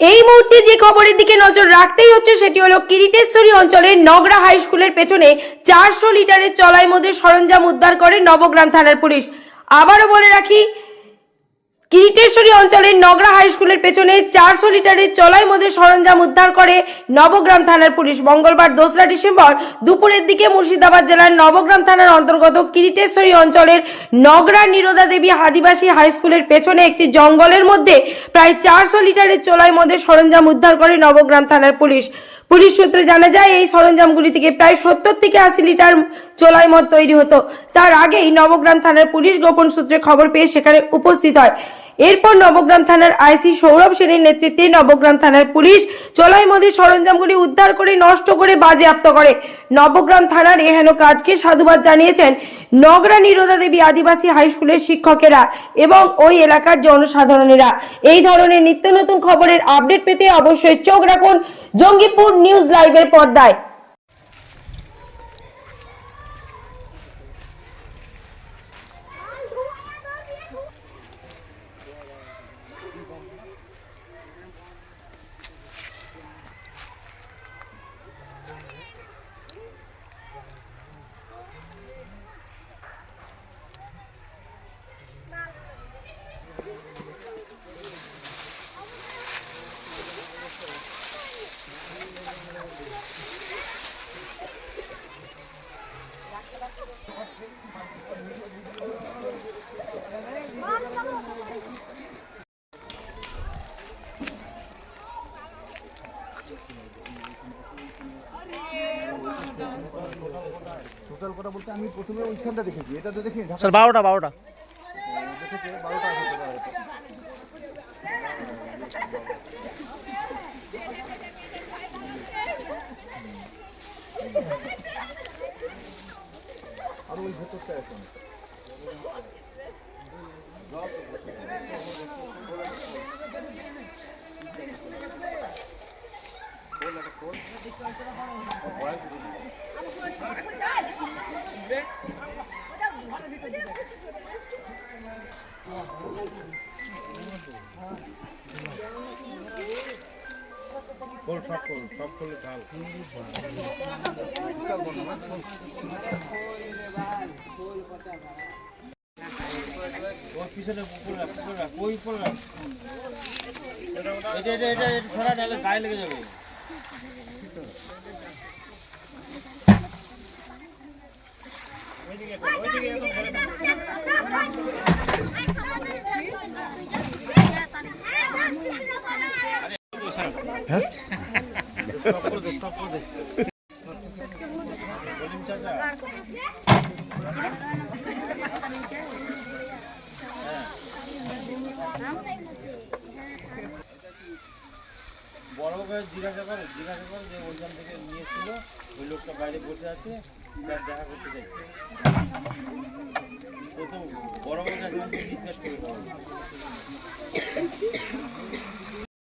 এই মুহূর্তে যে খবরের দিকে নজর রাখতেই হচ্ছে, সেটি হলো কিরিটেশ্বরী অঞ্চলের নগরা হাই স্কুলের পেছনে চারশো লিটারের চলাই মধ্যে সরঞ্জাম উদ্ধার করে নবগ্রাম থানার পুলিশ। আবারও বলে রাখি কিরিটেশ্বরী অঞ্চলের নগরা হাই স্কুলের পেছনে চারশো লিটারের চলাই মধ্যে সরঞ্জাম উদ্ধার করে নবগ্রাম থানার পুলিশ। মঙ্গলবার দোসরা ডিসেম্বর দুপুরের দিকে মুর্শিদাবাদ জেলার নবগ্রাম থানার অন্তর্গত কিরিটেশ্বরী অঞ্চলের নগরা নিরোদা দেবী আদিবাসী হাই স্কুলের পেছনে একটি জঙ্গলের মধ্যে প্রায় চারশো লিটারের চলাই মধ্যে সরঞ্জাম উদ্ধার করে নবগ্রাম থানার পুলিশ। পুলিশ সূত্রে জানা যায়, এই সরঞ্জামগুলি থেকে প্রায় সত্তর থেকে আশি লিটার চোলাই মদ তৈরি হতো। তার আগেই নবগ্রাম থানার পুলিশ গোপন সূত্রে খবর পেয়ে সেখানে উপস্থিত হয়। এরপর নবগ্রাম থানার আইসি সৌরভ সেনের নেতৃত্বে নবগ্রাম থানার পুলিশ চোলাই মদের সরঞ্জামগুলি উদ্ধার করে নষ্ট করে বাজেয়াপ্ত করে। নবগ্রাম থানার এহেন কাজকে সাধুবাদ জানিয়েছেন নগরা নিরোদা দেবী আদিবাসী হাই স্কুলের শিক্ষকেরা এবং ওই এলাকার জনসাধারণেরা। এই ধরনের নিত্য নতুন খবরের আপডেট পেতে অবশ্যই চোখ রাখুন জঙ্গিপুর নিউজ লাইভের পর্দায়। টোটাল কথা বলতে আমি প্রথমে ওইখানটা দেখেছি। এটা তো দেখি স্যার বারোটা বারোটা। দেখেছি বারোটা টোটাল হয়তো। আর ওই ভেতরটা এখন পিছনে পুকুর রাখ, পুকুর রাখ, ওই পুকুর রাখ। এটা এটা এটা গায়ে লেগে যাবে। বড় করে জিজ্ঞাসা করো জিজ্ঞাসা করো যে ওইখান থেকে নিয়েছিল, ওই লোকটা বাইরে বসে আছে দেখা করতে চাইছে। ও বড় কাছে ডিসকাস করে